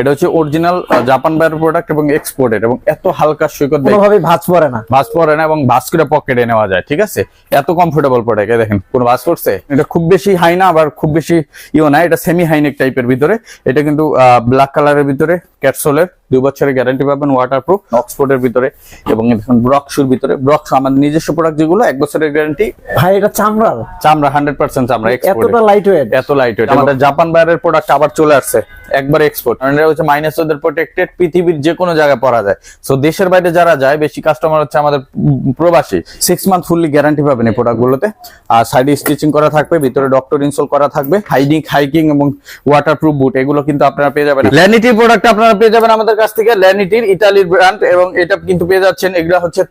এটা হচ্ছে original Japan বাইরের প্রোডাক্ট এবং এক্সপোর্টেড এবং এত হালকা সৈকত কোনোভাবে ভাঁজ পড়ে না। ভাঁজ পড়ে না এবং ভাঁজ করে পকেটে নেওয়া যায় ঠিক আছে? এত কমফোর্টেবল প্রোডাক্ট দেখেন কোনো ভাঁজ পড়ছে? এটা খুব বেশি হাই না আবার খুব বেশি ইও না এটা সেমি হাইনেক টাইপের ভিতরে। এটা কিন্তু ব্ল্যাক কালারের ভিতরে ক্যাটসোলের দুই বছরের গ্যারান্টি পাবেন ওয়াটারপ্রুফ অক্সফোর্ডের ভিতরে এবং দেখুন ব্রক্সুর ভিতরে। ব্রক্স আমাদের নিজস্ব প্রোডাক্ট যেগুলো এক বছরের গ্যারান্টি ভাই এটা চামড়ার? চামড়া হান্ড্রেড পার্সেন্ট চামড়া এতটা লাইট ওয়েট এত লাইট ওয়েট আমাদের জাপান বাইরের প্রোডাক্ট আবার চলে আসছে একবার এক্সপোর্ট কারণ এটা হচ্ছে মাইনাস ওদের প্রোটেক্টেড পৃথিবীর যে কোনো জায়গায় পরা যায়। সো দেশের বাইরে যারা যায় বেশি কাস্টমার হচ্ছে আমাদের প্রবাসী সিক্স মান্থ ফুললি গ্যারান্টি পাবেন এই প্রোডাক্ট গুলোতে। আর সাইডে স্টিচিং করা থাকবে ভিতরে ডক্টর ইনস্টল করা থাকবে হাইডিং হাইকিং এবং ওয়াটারপ্রুফ বুট এগুলো কিন্তু আপনারা পেয়ে যাবেন। ল্যানিটি প্রোডাক্ট আপনারা পেয়ে যাবেন আমাদের কাছ থেকে ল্যানিটির ইতালির ব্র্যান্ড এবং এটা কিন্তু পেয়ে যাচ্ছেন এগুলো হচ্ছে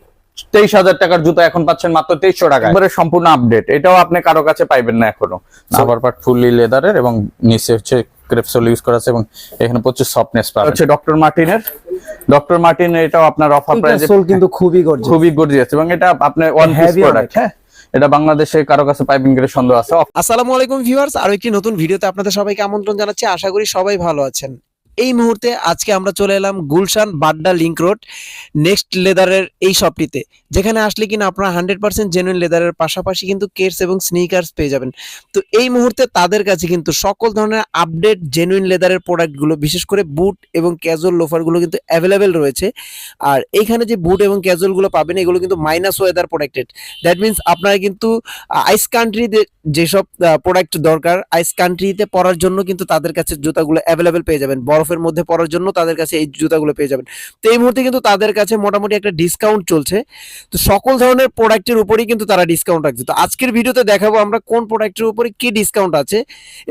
তেইশ হাজার টাকার জুতো এখন পাচ্ছেন মাত্র তেইশশো টাকা এবারে সম্পূর্ণ আপডেট এটাও আপনি কারও কাছে পাইবেন না এখনও। আবার পার্ট ফুললি লেদারের এবং নিচে হচ্ছে ক্রেপসোল ইউজ করা আছে এবং এখানে প্রচুর সফটনেস পাবেন। হচ্ছে ডক্টর মার্টিনের ডক্টর মার্টিন এটাও আপনার অফার প্রাইসে কিন্তু খুবই গর্জিয়াস খুবই গর্জিয়াস এবং এটা আপনার ওয়ান পিস প্রোডাক্ট হ্যাঁ? এটা বাংলাদেশে কারও কাছে পাইবেন কিনা সন্দেহ আছে। আসসালামু আলাইকুম ভিউয়ার্স আরও একটি নতুন ভিডিওতে আপনাদের সবাইকে আমন্ত্রণ জানাচ্ছি। আশা করি সবাই ভালো আছেন। এই মুহূর্তে আজকে আমরা চলে এলাম Gulshan Badda link road, next লেদারের এই শপটিতে। যেখানে আসলে কিনা আপনারা হান্ড্রেড পার্সেন্ট জেনুইন লেদারের পাশাপাশি কিন্তু কেটস এবং স্নিকার্স পেয়ে যাবেন। তো এই মুহূর্তে তাদের কাছে কিন্তু সকল ধরনের আপডেট জেনুইন লেদারের প্রোডাক্টগুলো বিশেষ করে বুট এবং ক্যাজুয়াল লোফারগুলো কিন্তু অ্যাভেলেবেল রয়েছে। আর এইখানে যে বুট এবং ক্যাজুয়ালগুলো পাবেন, এগুলো কিন্তু minus weather protected that means আপনারা কিন্তু আইস কান্ট্রিতে যেসব প্রোডাক্ট দরকার আইস কান্ট্রিতে পরার জন্য কিন্তু তাদের কাছে জুতাগুলো অ্যাভেলেবেল পেয়ে যাবেন। বরফের মধ্যে পরার জন্য তাদের কাছে এই জুতাগুলো পেয়ে যাবেন। তো এই মুহূর্তে কিন্তু তাদের কাছে মোটামুটি একটা ডিসকাউন্ট চলছে। তো সকল ধরনের প্রোডাক্টের উপরেই কিন্তু তারা ডিসকাউন্ট রাখছে তো আজকের ভিডিওতে দেখাবো আমরা কোন প্রোডাক্টের উপরে কি ডিসকাউন্ট আছে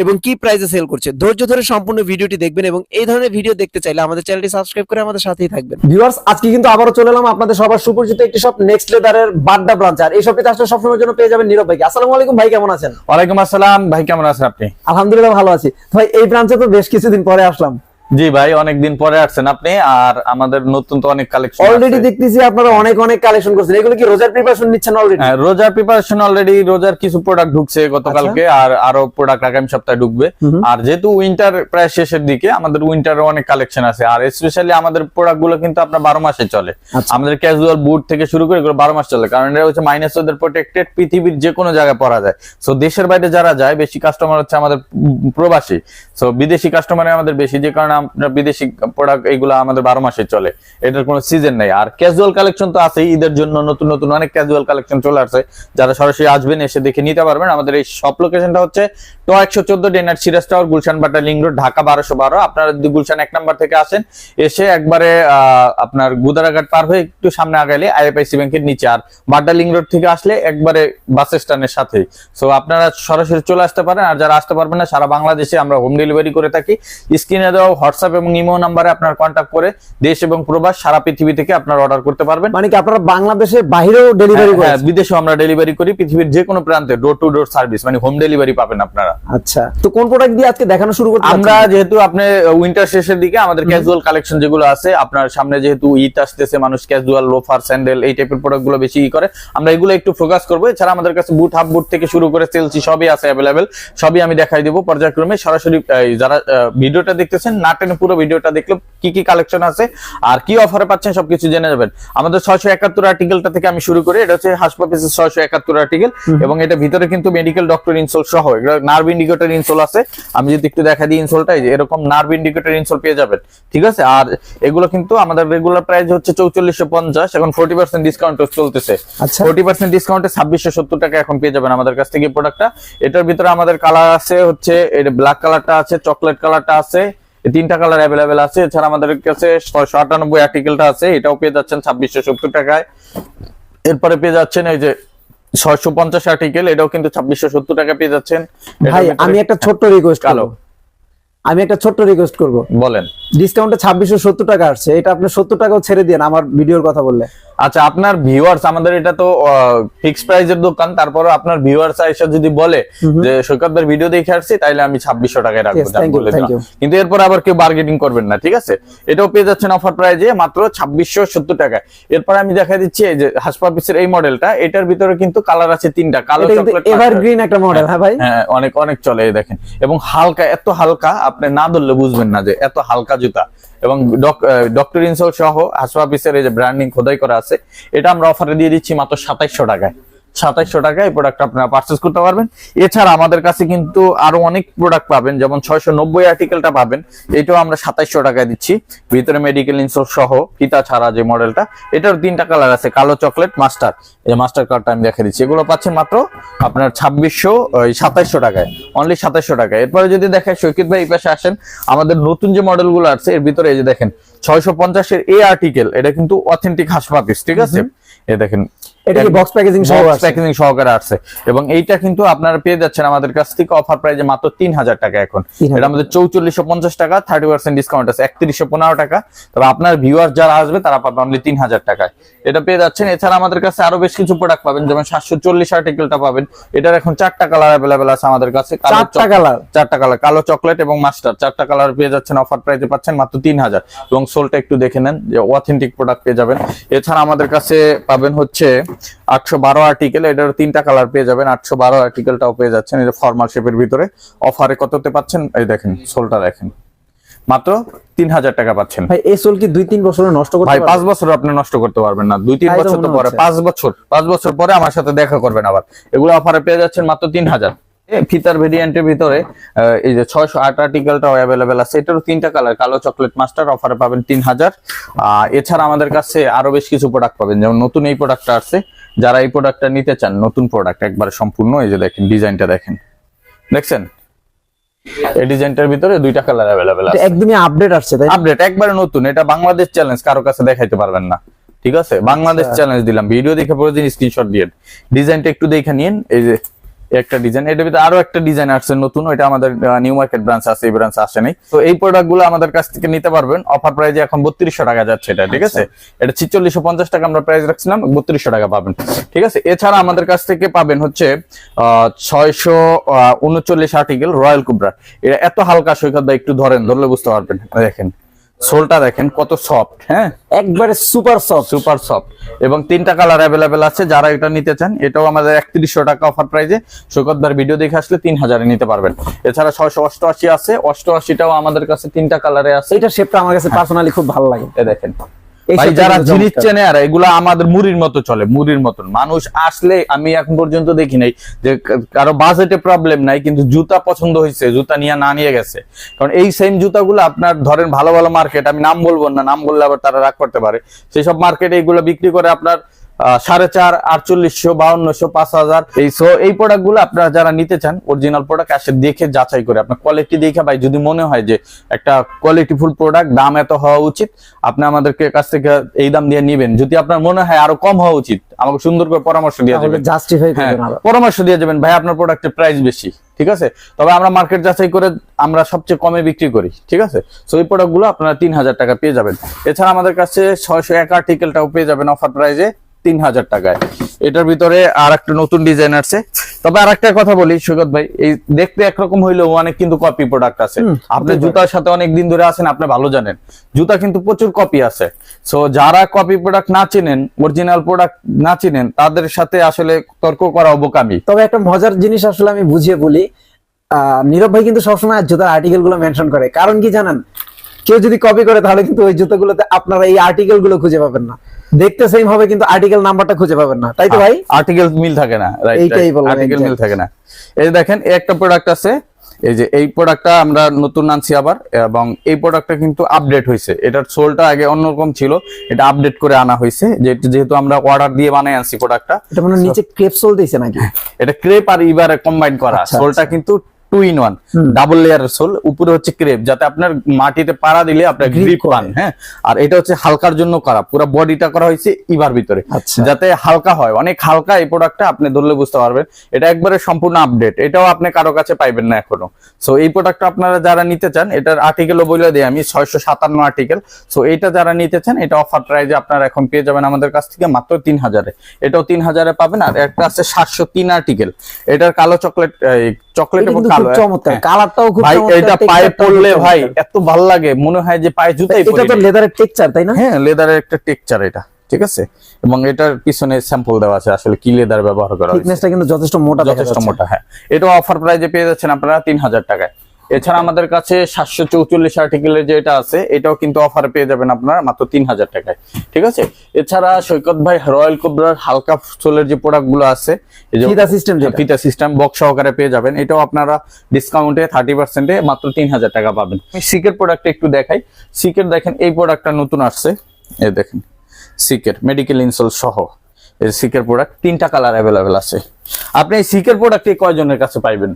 এবং কি প্রাইসে সেল করছে। ধৈর্য ধরে সম্পূর্ণ ভিডিওটি দেখবেন এবং এই ধরনের ভিডিও দেখতে চাইলে আমাদের চ্যানেলটি সাবস্ক্রাইব করে আমাদের সাথেই থাকবেন। ভিউয়ার্স আজকে কিন্তু আবারও চলে এলাম আপনাদের সবার সুপরিচিত একটি শপ নেক্সট লেদারের বাড্ডা ব্রাঞ্চ আর এই শপটিতে আসলে সবসময়ের জন্য পেয়ে যাবেন নীরব ভাইকে। আসসালামু আলাইকুম ভাই কেমন আছেন? ওয়ালাইকুম আসসালাম। ভাই কেমন আছেন আপনি? আলহামদুলিল্লাহ ভালো আছি। ভাই এই ব্রাঞ্চে তো বেশ কিছুদিন পরে আসলাম। জি ভাই অনেকদিন পরে আসছেন আপনি আর আমাদের নতুন তো অনেক কালেকশন অলরেডি দেখতেছি আপনারা অনেক অনেক কালেকশন করছেন। এগুলো কি রোজার প্রিপারেশন নিচ্ছেন অলরেডি হ্যাঁ, রোজার প্রিপারেশন অলরেডি রোজার কিছু প্রোডাক্ট ঢুকছে গতকালকে আচ্ছা। আর আরও প্রোডাক্ট আগামী সপ্তাহে ঢুকবে। আর যেহেতু উইন্টার প্রায় শেষের দিকে আমাদের উইন্টার অনেক কালেকশন আছে। আর স্পেশালি আমাদের প্রোডাক্টগুলো কিন্তু আপনার বারো মাসে চলে। আচ্ছা। আমাদের ক্যাজুয়াল বুট থেকে শুরু করে এগুলো বারো মাস চলে কারণ এটা হচ্ছে মাইনাস ওদের প্রোটেক্টেড পৃথিবীর যে কোনো জায়গায় পরা যায়। সো দেশের বাইরে যারা যায় বেশি কাস্টমার হচ্ছে আমাদের প্রবাসী। সো বিদেশি কাস্টমার আমাদের বেশি যে কারণে বিদেশি প্রোডাক্ট এগুলো আমাদের বারো মাসে চলে। এটার কোনো সিজন নেই। আর ক্যাজুয়াল কালেকশন তো আছে ঈদের জন্য নতুন নতুন অনেক ক্যাজুয়াল কালেকশন চলে আসছে। যারা সরাসরি আসবেন, এসে দেখে নিতে পারবেন। আমাদের এই সব লোকেশনটা হচ্ছে ট একশো চোদ্দ ডেনার Siraj tower, Gulshan Badda link road, Dhaka বারোশো বারো। আপনারা যদি গুলশান এক নাম্বার থেকে আসেন, এসে একবারে আপনার গুদারাঘাট পার হয়ে একটু সামনে আগাইলে আইএফআইসি ব্যাংকের নিচে। আর বাড্ডা লিং রোড থেকে আসলে একবারে বাস স্ট্যান্ডের সাথেই। সো আপনারা সরাসরি চলে আসতে পারেন। আর যারা আসতে পারবেন না, সারা বাংলাদেশে আমরা হোম ডেলিভারি করে থাকি। স্ক্রিনে দেওয়া হোয়াটসঅ্যাপ এবং ইমো নাম্বারে আপনার কন্ট্যাক্ট করে দেশ এবং প্রবাস সারা পৃথিবী থেকে আপনারা অর্ডার করতে পারবেন। মানে কি আপনারা বাংলাদেশের বাইরেও ডেলিভারি হ্যাঁ, করেন বিদেশেও আমরা ডেলিভারি করি পৃথিবীর যে কোনো প্রান্তে ডোর টু ডোর সার্ভিস মানে হোম ডেলিভারি পাবেন আপনারা। আচ্ছা তো কোন প্রোডাক্ট দিয়ে আজকে দেখানো শুরু করতে আমরা যেহেতু আপনি উইন্টার শেষের দিকে আমাদের ক্যাজুয়াল কালেকশন যেগুলো আছে আপনার সামনে যেহেতু ঈদ আসতেছে মানুষ ক্যাজুয়াল লোফার স্যান্ডেল এই টাইপের প্রোডাক্টগুলো বেশি ই করে আমরা এগুলো একটু ফোকাস করব। এছাড়া আমাদের কাছে বুট হাফ বুট থেকে শুরু করে সেলসি সবই আছে অ্যাভেলেবেল সবই আমি দেখাই দিব। পর্যায়ক্রমে সরাসরি যারা ভিডিওটা দেখতেছেন না টেনে পুরো ভিডিওটা দেখলে কি কি কালেকশন আছে আর কি অফারে পাচ্ছেন সবকিছু জেনে যাবেন আমাদের ছয়শো একাত্তর আর্টিকেলটা থেকে আমি শুরু করি এটা হচ্ছে হাসপাপিসের ছয়শো একাত্তর আর্টিকেল এবং এটা ভিতরে কিন্তু মেডিকেল ডক্টর ইনসোল সহ নার্ভ ইন্ডিকেটর ইনসোল আছে। আমি যদি একটু দেখা দিই ইনসোলটা এরকম নার্ভ ইন্ডিকেটর ইনসোল পেয়ে যাবেন ঠিক আছে? আর এগুলো কিন্তু আমাদের রেগুলার প্রাইস হচ্ছে চৌচল্লিশশো পঞ্চাশ এখন ফোর্টি পার্সেন্ট ডিসকাউন্ট চলতেছে। ফোর্টি পার্সেন্ট ডিসকাউন্টে ছাব্বিশশো সত্তর টাকা এখন পেয়ে যাবেন আমাদের কাছ থেকে প্রোডাক্টটা এটার ভিতরে আমাদের কালার আছে হচ্ছে এটা ব্ল্যাক কালারটা আছে চকলেট কালারটা আছে এই তিনটা কালার অ্যাভেলেবেল আছে। এছাড়া আমাদের কাছে ছয়শো আটানব্বই আর্টিকেলটা আছে। এটাও পেয়ে যাচ্ছেন ছাব্বিশশো সত্তর টাকায়। এরপরে পেয়ে যাচ্ছেন এই যে ছয়শো পঞ্চাশ আর্টিকেল এটাও কিন্তু ছাব্বিশশো সত্তর টাকা পেয়ে যাচ্ছেন। ভাই আমি একটা ছোট্ট রিকোয়েস্ট কালো। আমি একটা ছোট্ট রিকোয়েস্ট করব। বলেন। ডিসকাউন্টে ছাব্বিশশো সত্তর টাকা আসছে। এটা আপনি সত্তর টাকাও ছেড়ে দিন আমার ভিডিওর কথা বললে। আচ্ছা আপনার ভিউয়ার্স আমাদের এটা তো ফিক্স প্রাইজের দোকান তারপরে আপনার ভিউয়ার্স এসে যদি বলে যে সৈকত ভাই ভিডিও দেখে আসছি তাইলে আমি ছাব্বিশশো টাকায় রাখব বলে দিলাম। কিন্তু এরপর আবার কেউ বার্গেটিং করবেন না ঠিক আছে? এটাও পেয়ে যাচ্ছেন অফার প্রাইজে মাত্র ছাব্বিশশো সত্তর টাকায়। এরপর আমি দেখা দিচ্ছি এই যে হাসপা পিসের এই মডেলটা এটার ভিতরে কিন্তু কালার আছে তিনটা কালো চকলেট এভারগ্রিন একটা মডেল হ্যাঁ ভাই? হ্যাঁ অনেক অনেক চলে দেখেন। এবং হালকা এত হালকা আপনি না ধরলে বুঝবেন না যে এত হালকা জুতা। এবং ডক্টর ইনসল সহ হাসপা এই যে ব্র্যান্ডিং খোদাই করা আছে, এটা আমরা অফারে দিয়ে দিচ্ছি মাত্র সাতাইশশো টাকায়। সাতাইশশো টাকায় এই প্রোডাক্ট আপনারা পারচেস করতে পারবেন। এছাড়া আমাদের কাছে কিন্তু আরও অনেক প্রোডাক্ট পাবেন যেমন ছয়শো নব্বই আর্টিকেলটা পাবেন এটাও আমরা সাতাইশশো টাকায় দিচ্ছি। ভিতরে মেডিকেল ইনসোল সহ ফিতা ছাড়া যে মডেলটা এটার তিনটা কালার আছে কালো চকলেট মাস্টার এই মাস্টার কার্ডটা আমি দেখে দিচ্ছি। এগুলো পাচ্ছেন মাত্র আপনার ছাব্বিশশো সাতাইশশো টাকায়। অনলি সাতাইশশো টাকায়। এরপরে যদি দেখেন সৈকিত ভাই এই পাশে আসেন আমাদের নতুন যে মডেলগুলো আছে এর ভিতরে এই যে দেখেন ছয়শো পঞ্চাশের এ আর্টিকেল এটা কিন্তু অথেন্টিক হাসপাতিস ঠিক আছে? এ দেখেন এটা কি বক্স প্যাকেজিং সহ বক্স প্যাকেজিং সহকারে আসছে এবং এইটা কিন্তু আপনারা পেয়ে যাচ্ছেন আমাদের কাছ থেকে অফার প্রাইজে মাত্র তিন হাজার টাকা এখন। এটা আমাদের চৌচল্লিশশো পঞ্চাশ টাকা থার্টি পার্সেন্ট ডিসকাউন্ট আছে একত্রিশশো পনেরো টাকা। তবে আপনার ভিউয়ার যারা আসবে তারা পাবে অনলি তিন হাজার টাকায়। এটা পেয়ে যাচ্ছেন। এছাড়া আমাদের কাছে আরও বেশ কিছু প্রোডাক্ট পাবেন যেমন সাতশো চল্লিশ আর্টিকেলটা পাবেন। এটার এখন চারটা কালার অ্যাভেলেবেল আছে আমাদের কাছে। কালো কালার চারটা কালার কালো চকলেট এবং মাস্টার চারটা কালার পেয়ে যাচ্ছেন অফার প্রাইসে পাচ্ছেন মাত্র তিন হাজার। এবং সোলটা একটু দেখে নেন যে অথেন্টিক প্রোডাক্ট পেয়ে যাবেন। এছাড়া আমাদের কাছে পাবেন হচ্ছে আটশো বারো আর্টিকেল এটার তিনটা কালার পেয়ে যাবেন। আটশো বারো আর্টিকেলটাও পেয়ে যাচ্ছেন এটা ফর্মাল শেপের ভিতরে। অফারে কততে পাচ্ছেন? এই দেখেন সোলটা দেখেন। মাত্র তিন হাজার টাকা পাচ্ছেন। ভাই এই সোল কি দুই তিন বছরে নষ্ট করতে ভাই? পাঁচ বছর আপনি নষ্ট করতে পারবেন না। দুই তিন বছর তো পরে। পাঁচ বছর পাঁচ বছর পরে আমার সাথে দেখা করবেন আবার। এগুলো অফারে পেয়ে যাচ্ছেন মাত্র তিন হাজার ফিতার ভেরিয়েন্টের ভিতরে এই যে ছয়শো আট আর্টিকেলটাও অ্যাভেলেবেল আছে। এটারও তিনটা কালার কালো চকলেট মাস্টার অফারে পাবেন তিন হাজার। এছাড়া আমাদের কাছে আরও বেশ কিছু প্রোডাক্ট পাবেন। যেমন নতুন এই প্রোডাক্টটা আছে যারা এই প্রোডাক্টটা নিতে চান নতুন প্রোডাক্ট একবারে সম্পূর্ণ এই যে দেখেন ডিজাইনটা দেখেন। দেখছেন? এই ডিজাইনটার ভিতরে দুইটা কালার অ্যাভেলেবেল আছে। একদমই আপডেট আসছে তাই আপডেট একবারে নতুন। এটা বাংলাদেশ চ্যালেঞ্জ কারও কাছে দেখাইতে পারবেন না। ঠিক আছে? বাংলাদেশ চ্যালেঞ্জ দিলাম। ভিডিও দেখে পরে দিন স্ক্রিনশট দিয়ে ডিজাইনটা একটু দেখে নিন। এই যে একটা ডিজাইন এটার ভিতরে আরও একটা ডিজাইন আসছে নতুন ওইটা আমাদের নিউ মার্কেট ব্রাঞ্চ আছে এই ব্রাঞ্চ আসে নাই। তো এই প্রোডাক্টগুলো আমাদের কাছ থেকে নিতে পারবেন। অফার প্রাইজে এখন বত্রিশশো টাকা যাচ্ছে এটা ঠিক আছে? এটা ছিচল্লিশশো পঞ্চাশ টাকা আমরা প্রাইস রাখছিলাম বত্রিশশো টাকা পাবেন ঠিক আছে? এছাড়া আমাদের কাছ থেকে পাবেন হচ্ছে ছয়শো উনচল্লিশ আর্টিকেল রয়্যাল কুবরা এটা এত হালকা সৈকত ভাই একটু ধরেন ধরলে বুঝতে পারবেন। দেখেন। সোলটা দেখেন কত সফট হ্যাঁ? একবারে সুপার সফট সুপার সফট এবং তিনটা কালার অ্যাভেলেবেল আছে যারা এটা নিতে চান এটাও আমাদের একত্রিশশো টাকা অফার প্রাইজে সৈকতদার ভিডিও দেখে আসলে তিন হাজারে নিতে পারবেন। এছাড়া ছয়শো অষ্টআশি আছে অষ্টআশিটাও আমাদের কাছে তিনটা কালারে আছে। এটা শেপটা আমার কাছে পার্সোনালি খুব ভালো লাগে। দেখেন। ভাই যারা জিনিস চেনে আর এগুলা আমাদের মুড়ির মতো চলে মুড়ির মতন। মানুষ আসলে আমি এখন পর্যন্ত দেখি নাই যে কারও বাজেটে প্রবলেম নাই কিন্তু জুতা পছন্দ হয়েছে জুতা নিয়ে না নিয়ে গেছে। কারণ এই সেম জুতাগুলো আপনার ধরেন ভালো ভালো মার্কেট আমি নাম বলব না নাম বললে আবার তারা রাগ করতে পারে। সেই সব মার্কেটে এগুলো বিক্রি করে আপনার সাড়ে চার আটচল্লিশশো বাউন্নশো পাঁচ হাজার। এই সো এই প্রোডাক্টগুলো আপনারা যারা নিতে চান অরিজিনাল প্রোডাক্ট আসে দেখে যাচাই করে আপনার কোয়ালিটি দেখে ভাই যদি মনে হয় যে একটা কোয়ালিটিফুল প্রোডাক্ট দাম এত হওয়া উচিত আপনি আমাদেরকে কাছ থেকে এই দাম দিয়ে নিবেন। যদি আপনার মনে হয় আরও কম হওয়া উচিত আমাকে সুন্দর করে পরামর্শ দিয়ে দেবেন। জাস্টিফাই হ্যাঁ পরামর্শ দিয়ে যাবেন ভাই আপনার প্রোডাক্টের প্রাইস বেশি ঠিক আছে? তবে আমরা মার্কেট যাচাই করে আমরা সবচেয়ে কমে বিক্রি করি ঠিক আছে? সো এই প্রোডাক্টগুলো আপনারা তিন হাজার টাকা পেয়ে যাবেন। এছাড়া আমাদের কাছে ছয়শো এক আর্টিকেলটাও পেয়ে যাবেন অফার প্রাইজে তিন হাজার টাকায়। এটার ভিতরে আর একটা নতুন ডিজাইন আছে তবে আর একটা কথা বলি সৈকত ভাই এই দেখতে একরকম হইলেও অনেক কিন্তু কপি প্রোডাক্ট আছে। আপনি জুতার সাথে অনেক দিন ধরে আছেন আপনি ভালো জানেন। জুতা কিন্তু প্রচুর কপি আছে। সো যারা কপি প্রোডাক্ট না চিনেন অরিজিনাল প্রোডাক্ট না চিনেন তাদের সাথে আসলে তর্ক করা অবকামী। তবে একটা মজার জিনিস আসলে আমি বুঝিয়ে বলি আহ, নীরব ভাই কিন্তু সবসময় জুতার আর্টিকেলগুলো মেনশন করে। কারণ কি জানেন? কেউ যদি কপি করে তাহলে কিন্তু ওই জুতাগুলোতে আপনারা এই আর্টিকেলগুলো খুঁজে পাবেন না। দেখতে সেম হবে কিন্তু আর্টিকেল নাম্বারটা খুঁজে পাবেন না। তাই তো ভাই? আর্টিকেল মিল থাকে না এইটাই বললাম, আর্টিকেল মিল থাকে না। এই দেখেন এই একটা প্রোডাক্ট আছে এই যে এই প্রোডাক্টটা আমরা নতুন আনছি আবার এবং এই প্রোডাক্টটা কিন্তু আপডেট হয়েছে। এটার সোলটা আগে অন্যরকম ছিল এটা আপডেট করে আনা হয়েছে। যেহেতু আমরা অর্ডার দিয়ে বানাই আনছি প্রোডাক্টটা এটা মানে নিচে ক্রেপ সোল দিয়েছে নাকি? এটা ক্রেপ আর ইবারে কম্বাইন করা। আচ্ছা, সোলটা আচ্ছা। কিন্তু টু ইন ওয়ান ডাবল লেয়ারের সোল উপরে হচ্ছে ক্রেপ যাতে আপনার মাটিতে পাড়া দিলে আপনার গ্রিপ পান হ্যাঁ? আর এটা হচ্ছে হালকার জন্য করা পুরো বডিটা করা হয়েছে ইভার ভিতরে। আচ্ছা। যাতে হালকা হয় অনেক হালকা এই প্রোডাক্টটা আপনি ধরলে বুঝতে পারবেন। এটা একবারে সম্পূর্ণ আপডেট এটাও আপনি কারও কাছে পাইবেন না এখনও। সো এই প্রোডাক্টটা আপনারা যারা নিতে চান এটার আর্টিকেলও বলে দিই আমি ছয়শো সাতান্ন আর্টিকেল সো এটা যারা নিতে চান এটা অফার প্রাইজে আপনারা এখন পেয়ে যাবেন আমাদের কাছ থেকে মাত্র তিন হাজারে এটাও তিন হাজারে পাবেন আর একটা আছে সাতশো তিন আর্টিকেল এটার কালো চকলেট চকলেট এবং কালো খুব চমৎকার। কালারটাও খুব ভাই এটা পায়ে texture টাও খুব পড়লে ভাই এত ভালো লাগে মনে হয় যে পায়ে জুতাই এটা তো লেদারের টেক্সচার তাই না? হ্যাঁ লেদারের একটা টেক্সচার এটা ঠিক আছে? এবং এটার পিছনে স্যাম্পল দেওয়া আছে আসলে কি লেদার ব্যবহার করা হয়েছে। কিন্তু যথেষ্ট মোটা যথেষ্ট মোটা হ্যাঁ। এটা অফার প্রাইজে পেয়ে যাচ্ছেন আপনারা তিন হাজার টাকায়। এছাড়া আমাদের কাছে সাতশো চৌচল্লিশ আর্টিকেলের যেটা আছে এটাও কিন্তু অফার পেয়ে যাবেন আপনার মাত্র তিন হাজার টাকায়। ঠিক আছে? এছাড়া সৈকত ভাই রয়্যাল কোবরার হালকা সোলের যে প্রোডাক্টগুলো আছে ফিতা system ফিতা সিস্টেম বক্স সহকারে পেয়ে যাবেন। এটাও আপনারা ডিসকাউন্টে থার্টি পার্সেন্টে মাত্র তিন হাজার টাকা পাবেন। সিকের প্রোডাক্ট একটু দেখাই। সিকের দেখেন এই প্রোডাক্টটা নতুন আসছে। এই দেখেন সিকের মেডিকেল ইনসোল সহ সিকের প্রোডাক্ট তিনটা কালার অ্যাভেলেবেল আছে। আপনি এই সিকের প্রোডাক্ট কয়জনের কাছে পাইবেন?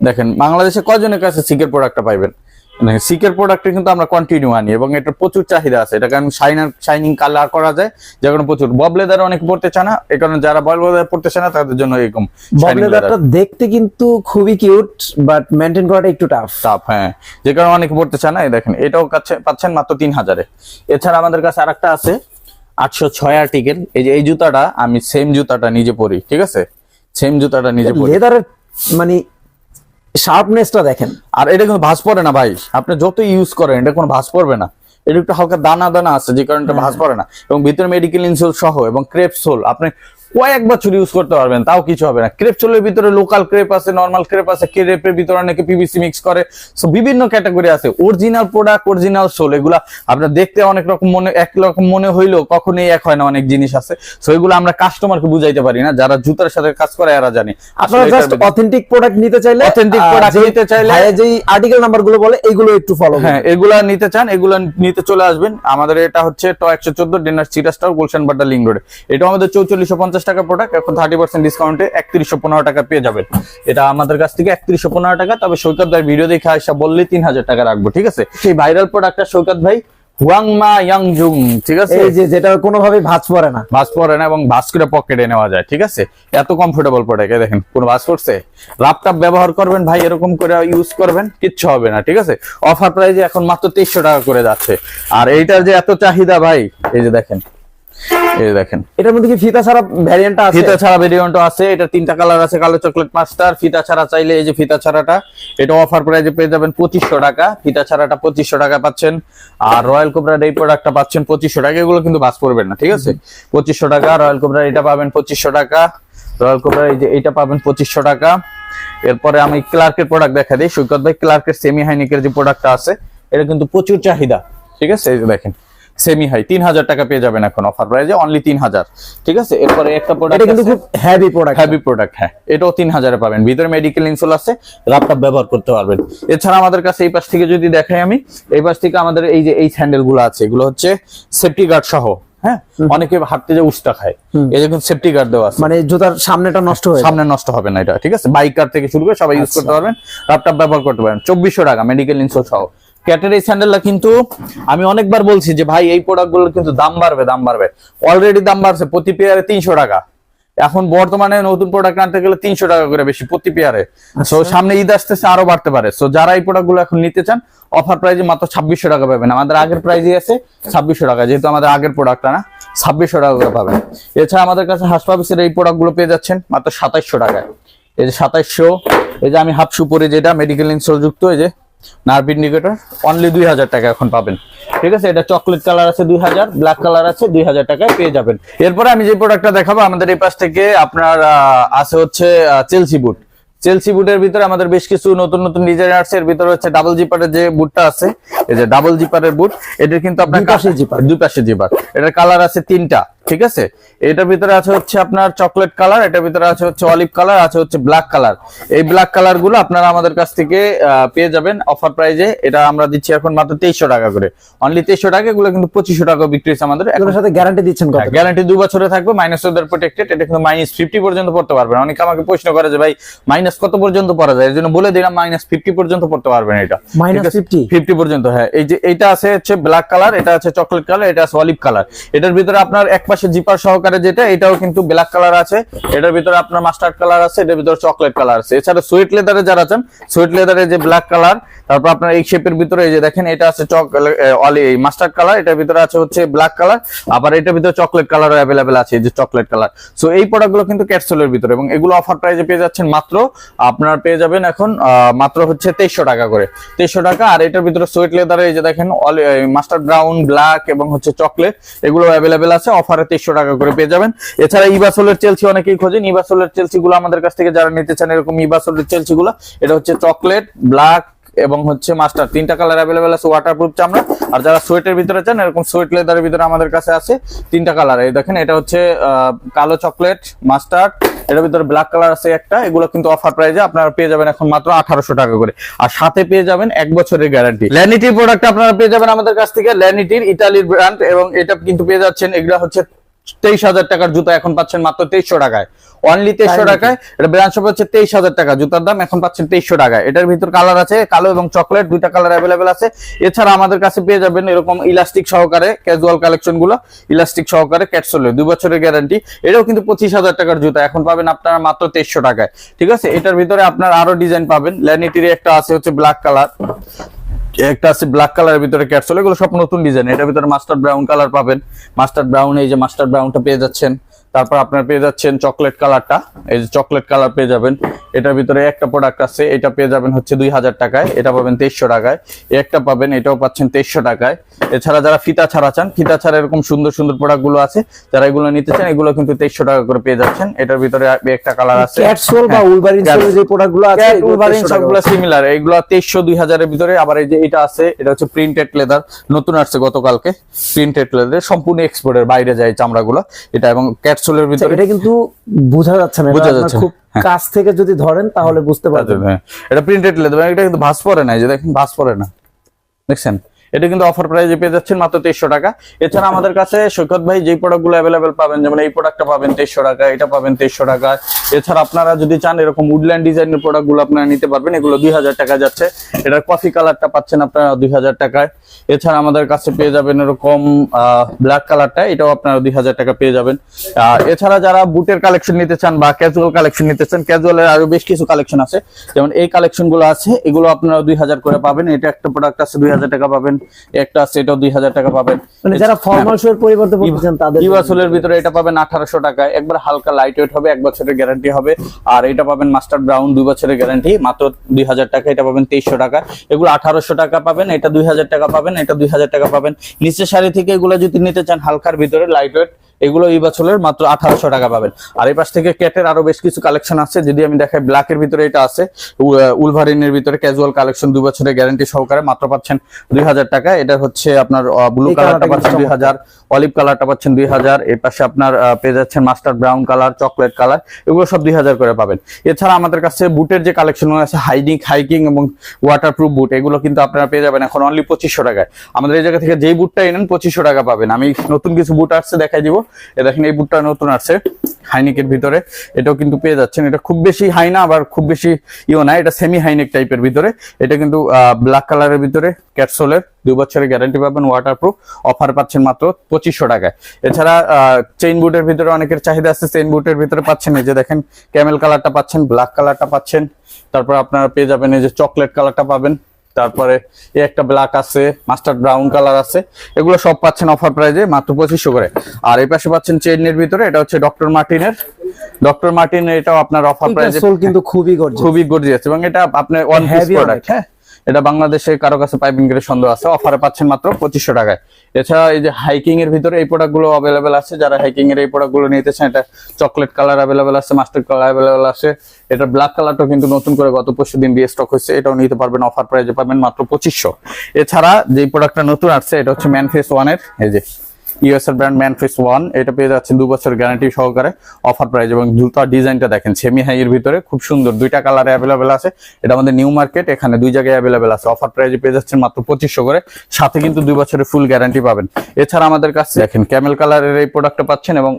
দেখেন বাংলাদেশে কয়জনের কাছে সিকের প্রোডাক্টটা পাইবেন? দেখেন, সিকের প্রোডাক্টে কিন্তু আমরা কন্টিনিউ আনি এবং এটার প্রচুর চাহিদা আছে। এটা কারণ শাইনার শাইনিং কালার করা যায় যে কারণে প্রচুর। ববলেদার অনেক পড়তে চায় না এই কারণে যারা বল লেদার পড়তে চায় না তাদের জন্য এরকম বব লেদারটা দেখতে কিন্তু খুবই কিউট বাট মেনটেন করাটা একটু টাফ টাফ হ্যাঁ। যে কারণে অনেক পড়তে চায় না এই দেখেন এটাও কাছে পাচ্ছেন মাত্র তিন হাজারে। এছাড়া আমাদের কাছে আরেকটা আছে আটশো ছয় আর্টিকেল এই যে এই জুতাটা আমি সেম জুতাটা নিজে পরি ঠিক আছে? সেম জুতাটা নিজে পরি। লেদারের মানে শার্পনেসটা দেখেন। আর এটা কোনো ভাঁজ পড়ে না ভাই। আপনি যত ইউজ করেন এটা কোনো ভাঁজ পড়বে না। এটা একটু হালকা দানা দানা আছে যে কারণে এটা ভাঁজ পড়ে না। এবং ভিতরে মেডিকেল ইনসোল সহ এবং ক্রেপসোল আপনি কয়েক বছর ইউজ করতে পারবেন তাও কিছু হবে না। ক্রেপ সোলের ভিতরে লোকাল ক্রেপ আছে নর্মাল ক্রেপ আছে ক্রেপের ভিতরে অনেকে পিভিসি মিক্স করে। সো বিভিন্ন ক্যাটাগরি আছে। অরিজিনাল প্রোডাক্ট অরিজিনাল সোল এগুলা আপনার দেখতে অনেক রকম মনে এক রকম মনে হইলেও কখনোই এক হয় না অনেক জিনিস আছে। সো এগুলো আমরা কাস্টমারকে বুঝাইতে পারি না যারা জুতার সাথে কাজ করে এরা জানে। আপনারা জাস্ট অথেন্টিক প্রোডাক্ট নিতে চাইলে product যেই- নিতে চাইলে- যেই আর্টিকেল নাম্বারগুলো বলে এগুলো একটু ফলো হ্যাঁ এগুলা নিতে চান এগুলা নিতে চলে আসবেন। আমাদের এটা হচ্ছে ট একশো চোদ্দ ডিনার সিরাস্টার গুলশান বাড্ডা লিঙ্ক রোডে এটা আমাদের চৌচল্লিশশো পঞ্চাশ টাকা প্রোডাক্ট এখন থার্টি পার্সেন্ট ডিসকাউন্টে একত্রিশশো পনেরো টাকা পেয়ে যাবেন। এটা আমাদের কাছ থেকে একত্রিশশো পনেরো টাকা তবে সৈকত ভাই ভিডিও দেখে আসা বললে তিন হাজার টাকা রাখব ঠিক আছে? সেই ভাইরাল প্রোডাক্টটা সৈকত ভাই হুয়াংমা ইয়াংজুং ঠিক আছে? এই যে যেটা কোনোভাবে ভাঁজ পড়ে না। বাস পরে না এবং বাস করে পকেটে নেওয়া যায় ঠিক আছে? এত কমফোর্টেবল প্রোডাক্ট দেখেন কোন ল্যাপটপ ব্যবহার করবেন ভাই এরকম করে ইউজ করবেন কিচ্ছু হবে না ঠিক আছে? অফার প্রাইজে এখন মাত্র তেইশশো টাকা করে যাচ্ছে। আর এইটার যে এত চাহিদা ভাই এই যে দেখেন এই দেখেন। এটার মধ্যে কি ফিতা ছাড়া ভ্যারিয়েন্টটা আছে? ফিতা ছাড়া ভেরিয়েন্টও আছে এটা তিনটা কালার আছে কালো চকলেট মাস্টার ফিতা ছাড়া চাইলে এই যে ফিতা ছাড়াটা এটা অফার প্রাইজে পেয়ে যাবেন পঁচিশশো টাকা ফিতা ছাড়াটা পঁচিশশো টাকা পাচ্ছেন আর রয়্যাল কোবরার এই প্রোডাক্টটা পাচ্ছেন পঁচিশশো টাকা এগুলো কিন্তু বাস পড়বেন না ঠিক আছে? পঁচিশশো টাকা রয়্যাল কোবরার এটা পাবেন পঁচিশশো টাকা রয়্যাল কোবরার এই যে এইটা পাবেন পঁচিশশো টাকা। এরপরে আমি ক্লার্কের প্রোডাক্ট দেখা দিই সৈকত ভাই ক্লার্কের সেমি হাইনিকের যে প্রোডাক্টটা আছে এটা কিন্তু প্রচুর চাহিদা ঠিক আছে? এই যে দেখেন সেমি হাই তিন হাজার টাকা পেয়ে যাবেন এখন অফার প্রাইজে অনলি তিন হাজার। ঠিক আছে? এরপরে একটা প্রোডাক্ট কিন্তু খুব হেভি প্রোডাক্ট হ্যাভি প্রোডাক্ট হ্যাঁ। এটাও তিন হাজারে পাবেন। ভিতরে মেডিকেল ইনসোল আছে ল্যাপটপ ব্যবহার করতে পারবেন। এছাড়া আমাদের কাছে এই পাশ থেকে যদি দেখাই আমি এই পাশ থেকে আমাদের এই যে এই স্যান্ডেলগুলো আছে এগুলো হচ্ছে সেফটি গার্ড সহ হ্যাঁ? অনেকে হাঁটতে যে খায়। এই সেফটি গার্ড দেওয়া আছে। মানে জুতার সামনেটা নষ্ট হয়ে সামনে নষ্ট হবে না এটা ঠিক আছে? বাইকার থেকে শুরু করে সবাই ইউজ করতে পারবেন। ল্যাপটপ ব্যবহার করতে পারেন চব্বিশশো টাকা মেডিকেল ইনসোল সহ। ক্যাটের এই স্যান্ডেলটা কিন্তু আমি অনেকবার বলছি যে ভাই এই প্রোডাক্টগুলোর কিন্তু দাম বাড়বে দাম বাড়বে। অলরেডি দাম বাড়ছে প্রতি পেয়ারে তিনশো টাকা। এখন বর্তমানে নতুন প্রোডাক্ট আনতে গেলে তিনশো টাকা করে বেশি প্রতি পেয়ারে সো সামনে ঈদ আসতেছে আরও বাড়তে পারে। সো যারা এই প্রোডাক্টগুলো এখন নিতে চান অফার প্রাইজে মাত্র ছাব্বিশশো টাকা পাবেন। আমাদের আগের প্রাইজে আছে ছাব্বিশশো টাকা যেহেতু আমাদের আগের প্রোডাক্টটা না ছাব্বিশশো টাকা করে পাবেন। এছাড়া আমাদের কাছে হাসপাবিসের এই প্রোডাক্টগুলো পেয়ে যাচ্ছেন মাত্র সাতাইশশো টাকায়। এই যে সাতাইশশো এই যে আমি হাফ শু পরে যেটা মেডিকেল ইনসোল যুক্ত এই যে নার্ভ ইন্ডিকেটর অনলি দুই হাজার টাকা এখন পাবেন। ঠিক আছে? এটা চকলেট কালার আছে দুই হাজার ব্ল্যাক কালার আছে দুই হাজার টাকায় পেয়ে যাবেন। এরপরে আমি যে প্রোডাক্টটা দেখাবো, আমাদের এই পাশ থেকে আপনার আছে হচ্ছে চেলসি বুট চেলসি বুটের ভিতরে আমাদের বেশ কিছু নতুন নতুন ডিজাইন আসছে। এর ভিতরে হচ্ছে ডাবল জিপারের যে বুটটা আছে এই যে ডাবল জিপারের বুট এটা কিন্তু আপনার পাশে জিপার। দুই পাশে জিপার এটার কালার আছে তিনটা ঠিক আছে? এটার ভিতরে আছে হচ্ছে আপনার চকলেট কালার এটার ভিতরে আছে হচ্ছে অলিভ কালার আছে হচ্ছে ব্ল্যাক কালার এই ব্ল্যাক কালারগুলো আপনারা আমাদের কাছ থেকে পেয়ে যাবেন অফার প্রাইজে এটা আমরা দিচ্ছি এখন মাত্র তেইশশো টাকা করে। অনলি তেইশশো টাকা এগুলো কিন্তু পঁচিশশো টাকা বিক্রি হচ্ছে আমাদের। এগুলোর সাথে গ্যারান্টি দিচ্ছেন গ্যারান্টি দুই বছরে থাকবে মাইনাস ওদের প্রোটেক্টেড এটা কিন্তু মাইনাস ফিফটি পর্যন্ত পড়তে পারবেন অনেকে আমাকে প্রশ্ন করে যে ভাই মাইনাস কত পর্যন্ত পড়া যায়? এর জন্য বলে দিলাম মাইনাস ফিফটি পর্যন্ত পড়তে পারবেন এটা। মাইনাস ফিফটি ফিফটি পর্যন্ত হ্যাঁ এই যে এটা আছে হচ্ছে ব্ল্যাক কালার এটা চকলেট কালার এটা কালার এটার ভিতরে আপনার জিপার সহকারে যেটা, এটাও কিন্তু ব্ল্যাক কালার আছে। এটার ভিতরে আপনার কালার আছে, এটার ভিতরে চকলেট কালার আছে। এছাড়া সুইট লেদারে যারা আছেন সুইট লেদারে যে ব্ল্যাক কালার তারপর আপনার এই শেপের ভিতরে এই যে দেখেন, এটা আছে চক মাস্টার্ড কালার এটার ভিতরে আছে হচ্ছে ব্ল্যাক কালার আবার এটার ভিতরে চকলেট কালারও অ্যাভেলেবেল আছে, এই যে চকলেট কালার সো এই প্রোডাক্টগুলো কিন্তু ক্যাপসুলের ভিতরে, এবং এগুলো অফার প্রাইসে পেয়ে যাচ্ছেন মাত্র, আপনার পেয়ে যাবেন এখন মাত্র হচ্ছে তেইশশো টাকা করে। তেইশশো টাকা, আর এটার ভিতরে সোয়েট লেদারে এই যে দেখেন মাস্টার ব্রাউন ব্ল্যাক এবং হচ্ছে চকলেট এগুলো অ্যাভেলেবেল আছে অফারে তেইশশো টাকা করে পেয়ে যাবেন। এছাড়া ইবাসোলের চেলসি অনেকেই খোঁজেন ইবাসোলের চেলসিগুলো আমাদের কাছ থেকে যারা নিতে চান, এরকম ইবাসোলের চেলসিগুলো এটা হচ্ছে চকলেট ব্ল্যাক এবং হচ্ছে মাস্টার, তিনটা কালার অ্যাভেলেবেল আছে ওয়াটারপ্রুফ চামড়া। আর যারা সোয়েটের ভিতরে চান, এরকম সোয়েট লেদারের ভিতরে আমাদের কাছে আছে তিনটা কালার এই দেখেন, এটা হচ্ছে কালো চকলেট মাস্টার্ড এটার ভিতরে ব্ল্যাক কালার আছে একটা। এগুলো কিন্তু অফার প্রাইজে আপনারা পেয়ে যাবেন এখন মাত্র আঠারোশো টাকা করে। আর সাথে পেয়ে যাবেন এক বছরের গ্যারান্টি ল্যানিটির প্রোডাক্ট আপনারা পেয়ে যাবেন আমাদের কাছ থেকে ল্যানিটির ইতালির ব্র্যান্ড এবং এটা কিন্তু পেয়ে যাচ্ছেন, এগুলো হচ্ছে তেইশ হাজার টাকার জুতা এখন পাচ্ছেন মাত্র তেইশশো টাকায়। অনলি তেইশশো টাকায়। এটা ব্র্যান্ড শপ হচ্ছে তেইশ হাজার টাকা। জুতার দাম এখন পাচ্ছেন তেইশশো টাকায়। এটার ভিতর কালার আছে কালো এবং চকলেট দুইটা কালার অ্যাভেলেবেল আছে। এছাড়া আমাদের কাছে পেয়ে যাবেন এরকম ইলাস্টিক সহকারে ক্যাজুয়াল কালেকশনগুলো ইলাস্টিক সহকারে ক্যাটসোলে দুই বছরের গ্যারান্টি এটাও কিন্তু পঁচিশ হাজার টাকার জুতা। এখন পাবেন আপনারা মাত্র তেইশশো টাকায়। ঠিক আছে? এটার ভিতরে আপনার আরও ডিজাইন পাবেন। ল্যানিটির একটা আছে হচ্ছে ব্ল্যাক কালার একটা আছে ব্ল্যাক কালারের ভিতরে ক্যাটসল এগুলো সব নতুন ডিজাইন এটার ভিতরে মাস্টার ব্রাউন কালার পাবেন। মাস্টার ব্রাউন এই যে মাস্টার ব্রাউনটা পেয়ে যাচ্ছেন। তারপর আপনার পেয়ে যাচ্ছেন চকলেট কালারটা এই যে চকলেট কালার পেয়ে যাবেন। এটার ভিতরে একটা প্রোডাক্ট আছে এটা পেয়ে যাবেন হচ্ছে দুই হাজার টাকায় এটা পাবেন তেইশশো টাকায়। একটা পাবেন এটাও পাচ্ছেন তেইশশো টাকায়। এছাড়া যারা ফিতা ছাড়া চান ফিতা ছাড়া এরকম সুন্দর সুন্দর প্রোডাক্টগুলো আছে যারা এগুলো নিতে চান এগুলো কিন্তু তেইশশো টাকা করে পেয়ে যাচ্ছেন। এটার ভিতরে একটা কালার আছে। ক্যাটসোল বা উলভারিন Cat- যে প্রোডাক্টগুলো আছে ক্যাট এগুলো উলভারিন 300 টাকা সবগুলো সিমিলার এইগুলো তেইশশো দুই হাজারের ভিতরে। আবার এই যে এটা আছে এটা হচ্ছে প্রিন্টেড লেদার নতুন আসছে গতকালকে। প্রিন্টেড লেদার সম্পূর্ণ এক্সপোর্টের বাইরে যায় চামড়াগুলো। এটা এবং ক্যাটসোলের আচ্ছা, ভিতরে। এটা কিন্তু বোঝা যাচ্ছে না বোঝা যাচ্ছে। খুব হ্যাঁ। কাছ থেকে যদি ধরেন তাহলে বুঝতে পারবেন। হ্যাঁ, এটা প্রিন্টেড লেদার এটা কিন্তু ভাস পরে না এই যে দেখেন ভাস পরে না। দেখছেন? এটা কিন্তু অফার প্রাইজে পেয়ে যাচ্ছেন মাত্র তেইশশো টাকা। এছাড়া আমাদের কাছে সৈকত ভাই যেই প্রোডাক্টগুলো অ্যাভেলেবেল পাবেন, যেমন এই প্রোডাক্টটা পাবেন তেইশশো টাকা, এটা পাবেন তেইশশো টাকা। এছাড়া আপনারা যদি চান এরকম উডল্যান্ড ডিজাইনের প্রোডাক্টগুলো আপনারা নিতে পারবেন, এগুলো দুই হাজার টাকা যাচ্ছে। এটার কফি কালারটা পাচ্ছেন আপনারা দুই হাজার টাকায়। এছাড়া আমাদের কাছে পেয়ে যাবেন এরকম ব্ল্যাক কালারটা এটাও আপনারা দুই হাজার টাকা পেয়ে যাবেন। এছাড়া যারা বুটের কালেকশন নিতে চান বা ক্যাজুয়াল কালেকশন নিতে চান ক্যাজুয়ালের আরও বেশ কিছু কালেকশন আছে। যেমন এই কালেকশনগুলো আছে, এগুলো আপনারা দুই হাজার করে পাবেন। এটা একটা প্রোডাক্ট আছে, দুই হাজার টাকা পাবেন। একটা দুই হাজার টাকা পাবেন। মানে যারা ফর্মাল শু এর পরিবর্তে তাদের। ভিতরে এটা পাবেন আঠারোশো টাকায় একবার হালকা লাইট ওয়েট হবে এক বছরের গ্যারান্টি হবে। আর এটা পাবেন মাস্টার ব্রাউন দুই বছরের গ্যারান্টি মাত্র দুই হাজার টাকা এটা পাবেন টাকা। এগুলো আঠারোশো টাকা পাবেন এটা দুই হাজার টাকা পাবেন এটা দুই হাজার টাকা পাবেন। নিচের শাড়ি থেকে এগুলো যদি নিতে চান হালকার ভিতরে লাইট ওয়েট এগুলো এই বছরের মাত্র আঠারোশো টাকা পাবেন। আর এই পাশ থেকে ক্যাটের আরও বেশ কিছু কালেকশন আছে যদি আমি দেখাই ব্ল্যাকের ভিতরে এটা আছে উলভারিনের ভিতরে ক্যাজুয়াল কালেকশন দুই বছরের গ্যারান্টি সহকারে মাত্র পাচ্ছেন দুই হাজার টাকা। এটা হচ্ছে আপনার ব্লু কালারটা পাচ্ছেন দুই হাজার অলিভ কালারটা পাচ্ছেন দুই হাজার। এর পাশে আপনার পেয়ে যাচ্ছেন master brown colour chocolate colour এগুলো সব দুই হাজার করে পাবেন। এছাড়া আমাদের কাছে বুটের যে কালেকশন আছে হাইডিং হাইকিং এবং ওয়াটারপ্রুফ বুট এগুলো কিন্তু আপনারা পেয়ে যাবেন এখন অনলি পঁচিশশো টাকায়। আমাদের এই জায়গা থেকে যেই বুটটা এনেন পঁচিশশো টাকা পাবেন। আমি নতুন কিছু বুট আসছে দেখাই দিব। এ দেখেন এই বুটটা নতুন আসছে হাইনিকের ভিতরে। এটাও কিন্তু পেয়ে যাচ্ছেন। এটা খুব বেশি হাই না আবার খুব বেশি ইও না এটা সেমি হাইনেক টাইপের ভিতরে। এটা কিন্তু ব্ল্যাক কালারের ভিতরে ক্যাটসোলের দুই বছরের গ্যারান্টি পাবেন ওয়াটারপ্রুফ অফার পাচ্ছেন মাত্র পঁচিশশো টাকায়। এছাড়া চেইন বুটের ভিতরে অনেকের চাহিদা আছে চেইন বুটের ভিতরে পাচ্ছেন এই যে দেখেন ক্যামেল কালারটা পাচ্ছেন ব্ল্যাক কালারটা পাচ্ছেন। তারপর আপনারা পেয়ে যাবেন এই যে চকলেট কালারটা পাবেন। তারপরে এই একটা ব্ল্যাক আছে মাস্টার ব্রাউন কালার আছে। এগুলো সব পাচ্ছেন অফার প্রাইজে মাত্র পঁচিশশো করে। আর এই পাশে পাচ্ছেন চেইনের ভিতরে এটা হচ্ছে ডক্টর মার্টিনের ডক্টর মার্টিনের এটাও আপনার অফার প্রাইজে কিন্তু খুবই গর্জিয়াস খুবই গর্জিয়াস এবং এটা আপনার ওয়ান পিস প্রোডাক্ট হ্যাঁ? এটা বাংলাদেশে কারও কাছে পাইপিং এর সন্দেহ আছে। অফারে পাচ্ছেন মাত্র পঁচিশশো টাকায়। এছাড়া এই যে হাইকিং এর ভিতরে এই প্রোডাক্টগুলো অ্যাভেলেবেল আছে। যারা হাইকিং এর এই প্রোডাক্টগুলো নিতে চান, এটা চকলেট কালার অ্যাভেলেবেল আছে মাস্টার কালার অ্যাভেলেবেল আছে। এটা ব্ল্যাক কালারটাও কিন্তু নতুন করে গত পরশু দিন দিয়ে স্টক হয়েছে। এটাও নিতে পারবেন অফার প্রাইজে পাবেন মাত্র পঁচিশশো। এছাড়া যে প্রোডাক্টটা নতুন আসছে, এটা হচ্ছে ম্যানফেস ওয়ানের এই যে ইউএস এর ব্র্যান্ড ম্যানফিস ওয়ান এটা পেয়ে যাচ্ছেন দু বছর গ্যারান্টি সহকারে অফার প্রাইস এবং জুতার ডিজাইনটা দেখেন সেমি হাই এর ভিতরে, খুব সুন্দর। দুইটা কালারে অ্যাভেলেবেল আছে। এটা আমাদের নিউ মার্কেট এখানে দুই জায়গায় অ্যাভেলেবেল আছে। অফার প্রাইসে পেয়ে যাচ্ছেন মাত্র পঁচিশশো করে। সাথে কিন্তু দুই বছরের ফুল গ্যারান্টি পাবেন। এছাড়া আমাদের কাছে দেখেন ক্যামেল কালারের এই প্রোডাক্টটা পাচ্ছেন এবং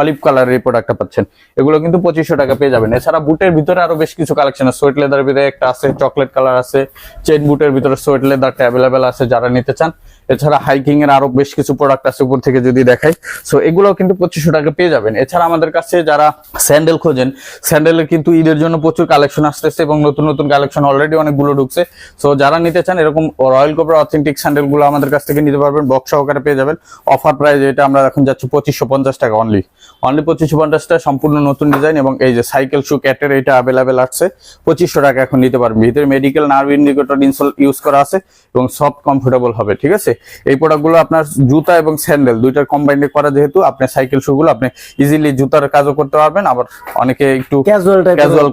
অলিভ কালারের এই প্রোডাক্টটা পাচ্ছেন। এগুলো কিন্তু পঁচিশশো টাকা পেয়ে যাবেন। এছাড়া বুটের ভিতরে আরও বেশ কিছু কালেকশন আছে। সোয়েট লেদার ভিতরে একটা আছে চকলেট কালার আছে চেন বুটের ভিতরে সোয়েট লেদারটা অ্যাভেলেবেল আছে যারা নিতে চান। এছাড়া হাইকিং এর আরও বেশ কিছু প্রোডাক্ট আছে উপর থেকে যদি দেখাই। সো এগুলো কিন্তু পঁচিশশো টাকা পেয়ে যাবেন। এছাড়া আমাদের কাছে যারা স্যান্ডেল খোঁজেন স্যান্ডেলের কিন্তু ঈদের জন্য প্রচুর কালেকশন আসতেছে এবং নতুন নতুন কালেকশন অলরেডি অনেকগুলো ঢুকছে। সো যারা নিতে চান, এরকম রয়্যাল কোবরা অথেন্টিক স্যান্ডেলগুলো আমাদের কাছ থেকে নিতে পারবেন। বক্স সহকারে পেয়ে যাবেন। অফার প্রাইস এটা আমরা এখন যাচ্ছি পঁচিশশো পঞ্চাশ টাকা অনলি অনলি পঁচিশশো পঞ্চাশ টাকা সম্পূর্ণ নতুন ডিজাইন এবং এই যে সাইকেল শু ক্যাটের এটা অ্যাভেলেবেল আছে পঁচিশশো টাকা এখন নিতে পারবেন ভিতরে medical nerve indicator insole use করা আছে এবং সফট কমফোর্টেবল হবে ঠিক আছে? এই প্রোডাক্টগুলো আপনার জুতা এবং স্যান্ডেল দুইটার কম্বাইন্ড করা যেহেতু আপনি সাইকেল শু গুলো আপনি ইজিলি জুতার কাজও করতে পারবেন আবার অনেকে একটু ক্যাজুয়াল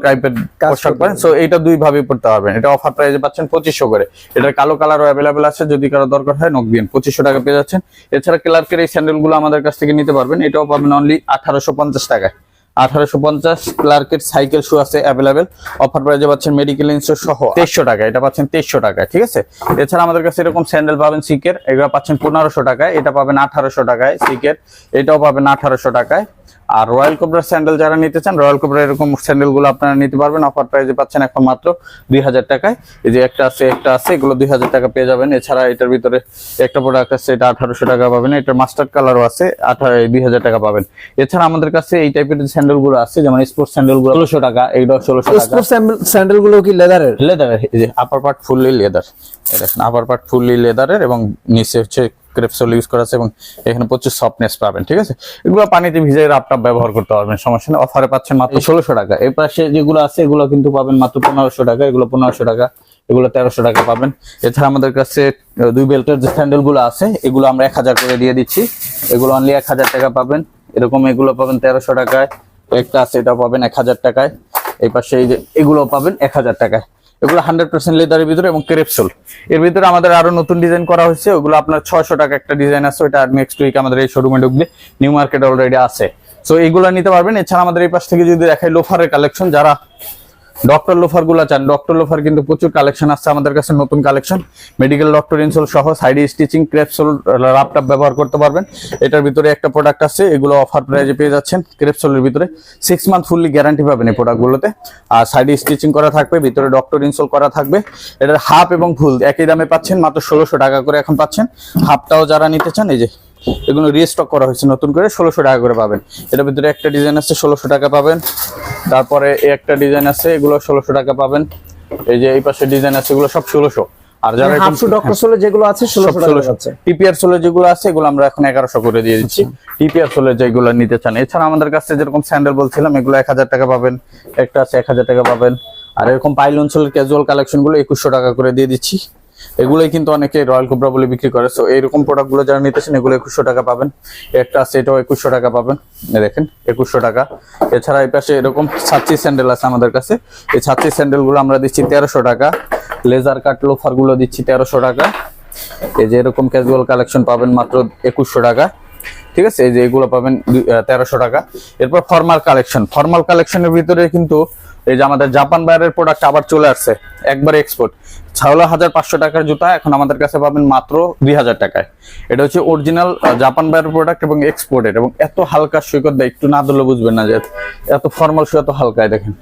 টাইপের কাজ পোশাক পরেন। সো এটা দুই ভাবে পড়তে পারবেন। এটা অফার প্রাইসে পাচ্ছেন পঁচিশশো করে। এটার কালো কালারও অ্যাভেলেবেল আছে যদি কারও দরকার হয় নক দিন। পঁচিশশো টাকা পেয়ে যাচ্ছেন। এছাড়া ক্লার্কের এই স্যান্ডেলগুলো আমাদের কাছ থেকে নিতে পারবেন। এটাও পাবেন অনলি আঠারোশো পঞ্চাশ টাকায়। আঠারোশো পঞ্চাশ ক্লার্কের সাইকেল শু আছে অ্যাভেলেবেল অফার প্রাইজে পাচ্ছেন মেডিকেল ইন্স্যুর সহ তেইশশো টাকা এটা পাচ্ছেন তেইশশো টাকায়, ঠিক আছে? এছাড়া আমাদের কাছে এরকম স্যান্ডেল পাবেন সিকের এগুলো পাচ্ছেন পনেরোশো টাকায়। এটা পাবেন আঠারোশো টাকায় সিকের এটাও পাবেন আঠারোশো টাকায়। আর রয়্যাল কোবরা স্যান্ডেল যারা নিতে চান রয়্যাল কোবরা এরকম স্যান্ডেলগুলো আপনারা নিতে পারবেন। অফার প্রাইজে পাচ্ছেন এখন মাত্র দুই হাজার টাকায়। এই যে একটা আছে একটা আছে এগুলো দুই হাজার টাকা পেয়ে যাবেন। এছাড়া এটার ভিতরে একটা প্রোডাক্ট আছে এটা আঠারোশো টাকা পাবেন। এটা মাস্টার্ড কালারও আছে আঠারো দুই হাজার টাকা পাবেন। এছাড়া আমাদের কাছে এই টাইপের স্যান্ডেলগুলো আছে যেমন স্পোর্টস স্যান্ডেলগুলো ষোলোশো টাকা এইগুলো ষোলোশো স্পোর্টস স্যান্ডেলগুলো কি লেদারের লেদার এই যে আপার পার্ট ফুললি লেদার দেখেন আপার পার্ট ফুললি লেদারের এবং নিচে হচ্ছে ক্রেপসোল ইউজ করা আছে এবং এখানে প্রচুর সফটনেস পাবেন ঠিক আছে? এগুলো পানিতে ভিজে রাপটাপ ব্যবহার করতে পারবেন সমস্যা নেই। অফারে পাচ্ছেন মাত্র ষোলোশো টাকা। এর পাশে যেগুলো আছে এগুলো কিন্তু পাবেন মাত্র পনেরোশো টাকা এগুলো পনেরোশো টাকা এগুলো তেরোশো টাকা পাবেন। এছাড়া আমাদের কাছে দুই বেল্টের যে স্যান্ডেলগুলো আছে এগুলো আমরা এক হাজার করে দিয়ে দিচ্ছি। এগুলো অনলি এক হাজার টাকা পাবেন। এরকম এগুলো পাবেন তেরোশো টাকায়। একটা আছে এটা পাবেন এক হাজার টাকায়। এই পাশে এই যে এগুলো পাবেন এক হাজার টাকায়। এগুলো হান্ড্রেড পার্সেন্ট লেদারের ভিতরে এবং ক্রেপসোল এর ভিতরে আমাদের আরও নতুন ডিজাইন করা হয়েছে, ওগুলো আপনার ছয়শো টাকা একটা ডিজাইন আছে, ওইটা নেক্সট উইক আমাদের এই শোরুমে ঢুকবে নিউ মার্কেট অলরেডি আছে। সো এইগুলো নিতে পারবেন। এছাড়া আমাদের এই পাশ থেকে যদি দেখাই লোফারের কালেকশন যারা ডক্টর লোফারগুলা চান। ডক্টর লোফার কিন্তু প্রচুর কালেকশন আসছে আমাদের কাছে, নতুন কালেকশন মেডিকেল ডক্টর ইনসোল সহ সাইডে স্টিচিং ক্রেপসোল ল্যাপটপ ব্যবহার করতে পারবেন। এটার ভিতরে একটা প্রোডাক্ট আছে, এগুলো অফার প্রাইজে পেয়ে যাচ্ছেন ক্রেপসোলের ভিতরে। সিক্স মান্থ ফুললি গ্যারান্টি পাবেন এই প্রোডাক্টগুলোতে আর সাইডে স্টিচিং করা থাকবে, ভিতরে ডক্টর ইনসোল করা থাকবে। এটার হাফ এবং ফুল একই দামে পাচ্ছেন, মাত্র ষোলোশো টাকা করে এখন পাচ্ছেন। হাফটাও যারা নিতে চান, এই যে এগুলো রিস্টক করা হয়েছে নতুন করে ষোলোশো টাকা করে পাবেন। এটার ভিতরে একটা ডিজাইন আছে ষোলোশো টাকা পাবেন। তারপরে একটা ডিজাইন আছে এগুলো ষোলোশো টাকা পাবেন। এই যে এই পাশে ডিজাইন আছে এগুলো সব ষোলোশো। আর যারা হাফ ডক্টর সোলে যেগুলো আছে ষোলোশো টাকা আছে টিপিআর সোলের যেগুলো আছে এগুলো আমরা এখন এগারোশো করে দিয়ে দিচ্ছি। টিপিআর সোলের যেগুলো নিতে চান এছাড়া আমাদের কাছে যেরকম স্যান্ডেল বলছিলাম এগুলো এক হাজার টাকা পাবেন একটা আছে এক হাজার টাকা পাবেন। আর এরকম ক্যাজুয়াল একুশশো টাকা করে দিয়ে দিচ্ছি। এগুলোই কিন্তু অনেকে রয়্যাল কোবরা বলে বিক্রি করে। সো এইরকম প্রোডাক্টগুলো যারা নিতেছেন, এগুলো একুশশো টাকা পাবেন। একটা আছে এটাও একুশশো টাকা পাবেন। দেখেন, একুশশো টাকা। এছাড়া এই পাশে এরকম ছাত্রী স্যান্ডেল আছে আমাদের কাছে। এই ছাত্রী স্যান্ডেলগুলো আমরা দিচ্ছি তেরোশো টাকা। লেজার কাট লোফারগুলো দিচ্ছি তেরোশো টাকা। এই যে এরকম ক্যাজুয়াল কালেকশন পাবেন মাত্র একুশশো টাকা। ঠিক আছে? এই যে এগুলো পাবেন তেরোশো টাকা। এরপর ফর্মাল কালেকশন ফর্মাল কালেকশনের ভিতরে কিন্তু এই যে আমাদের জাপান বাইরের প্রোডাক্ট আবার চলে আসছে, একবার এক্সপোর্ট ছাওলা হাজার পাঁচশো টাকার জুতা এখন আমাদের কাছে পাবেন মাত্র দুই হাজার টাকায়। এটা হচ্ছে অরিজিনাল জাপান বাইরের প্রোডাক্ট এবং এক্সপোর্টেড এবং এত হালকা সৈকত দেয় একটু না ধরলে বুঝবেন না যে এত ফর্মাল শু এত হালকায় দেখেন।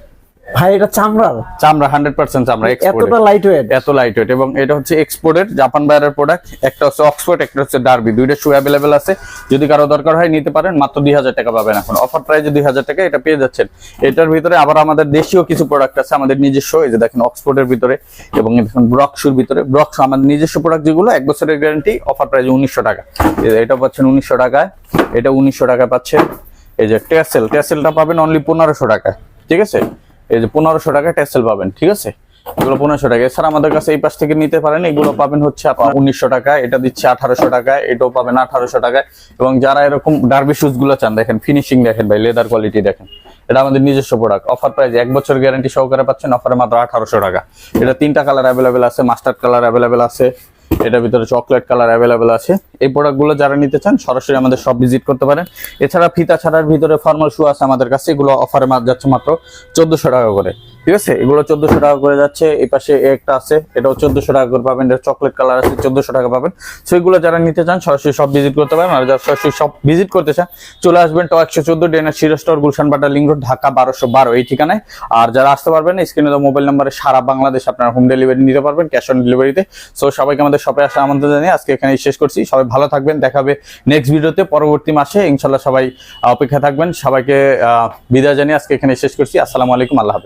ভাই এটা চামড়ার? চামড়া হান্ড্রেড পার্সেন্ট চামড়া এতটা লাইট ওয়েট এত লাইট ওয়েট এবং এটা হচ্ছে এক্সপোর্টের জাপান বাইরের প্রোডাক্ট একটা হচ্ছে অক্সফোর্ড একটা হচ্ছে ডার্বি দুইটা শু অ্যাভেলেবেল আছে। যদি কারও দরকার হয় নিতে পারেন মাত্র দুই হাজার টাকা পাবেন এখন। অফার প্রাইজে দুই হাজার টাকা এটা পেয়ে যাচ্ছেন। এটার ভিতরে আবার আমাদের দেশীয় কিছু প্রোডাক্ট আছে আমাদের নিজস্ব এই যে দেখেন অক্সফোর্ডের ভিতরে এবং দেখেন ব্রক শুর ভিতরে। ব্রক শু আমাদের নিজস্ব প্রোডাক্ট যেগুলো এক বছরের গ্যারান্টি অফার প্রাইজে উনিশশো টাকা। এটা পাচ্ছেন উনিশশো টাকায়। এটা উনিশশো টাকা পাচ্ছেন। এই যে টেসেল টেসেলটা পাবেন অনলি পনেরোশো টাকা ঠিক আছে? এই যে পনেরোশো টাকা টেসেল পাবেন, ঠিক আছে? এগুলো পনেরোশো টাকা। এছাড়া আমাদের কাছে এই পাশ থেকে নিতে পারেন, এগুলো পাবেন হচ্ছে আপনার উনিশশো টাকা, এটা দিচ্ছে আঠারোশো টাকা, এটাও পাবেন আঠারোশো টাকায় এবং যারা এরকম ডার্বি শুজগুলো চান, দেখেন, ফিনিশিং দেখেন ভাই, লেদার কোয়ালিটি দেখেন। এটা আমাদের নিজস্ব প্রোডাক্ট অফার প্রাইস এক বছর গ্যারান্টি সহকারে পাচ্ছেন অফারে মাত্র আঠারোশো টাকা। এটা তিনটা কালার অ্যাভেলেবেল আছে মাস্টার্ড কালার অ্যাভেলেবেল আছে এটার ভিতরে চকলেট কালার অ্যাভেলেবেল আছে। এই প্রোডাক্টগুলো যারা নিতে চান, সরাসরি আমাদের সব ভিজিট করতে পারেন। এছাড়া ফিতা ছাড়ার ভিতরে ফর্মাল শু আছে আমাদের কাছে, এগুলো অফারে যাচ্ছে মাত্র চোদ্দশো টাকা করে। ঠিক আছে? এগুলো চোদ্দশো টাকা করে যাচ্ছে। এই পাশে একটা আছে, এটাও চোদ্দশো টাকা করে পাবেন। এটা চকলেট কালার আছে, চোদ্দশো টাকা পাবেন। সো এগুলো যারা নিতে চান, সরাসরি সব ভিজিট করতে পারেন। আর যারা সরাসরি সব ভিজিট করতে চান, চলে আসবেন তো একশো চোদ্দ, ডেনার শিরো স্টোর, গুলশান বাটা লিঙ্ক ঢাকা বারোশো বারো, এই ঠিকানায়। আর যারা আসতে পারবেন স্ক্রিনে তো মোবাইল নাম্বারে সারা বাংলাদেশ আপনারা হোম ডেলিভারি নিতে পারবেন ক্যাশ অন ডেলিভারিতে সো সবাইকে আমাদের শপে আসা আমন্ত্রণ জানিয়ে আজকে এখানে শেষ করছি। সবাই ভালো থাকবেন, দেখাবে নেক্সট ভিডিওতে পরবর্তী মাসে ইনশাল্লাহ সবাই অপেক্ষা থাকবেন। সবাইকে বিদায় জানিয়ে আজকে এখানে শেষ করছি। আসসালামু আলাইকুম, আল্লাহ।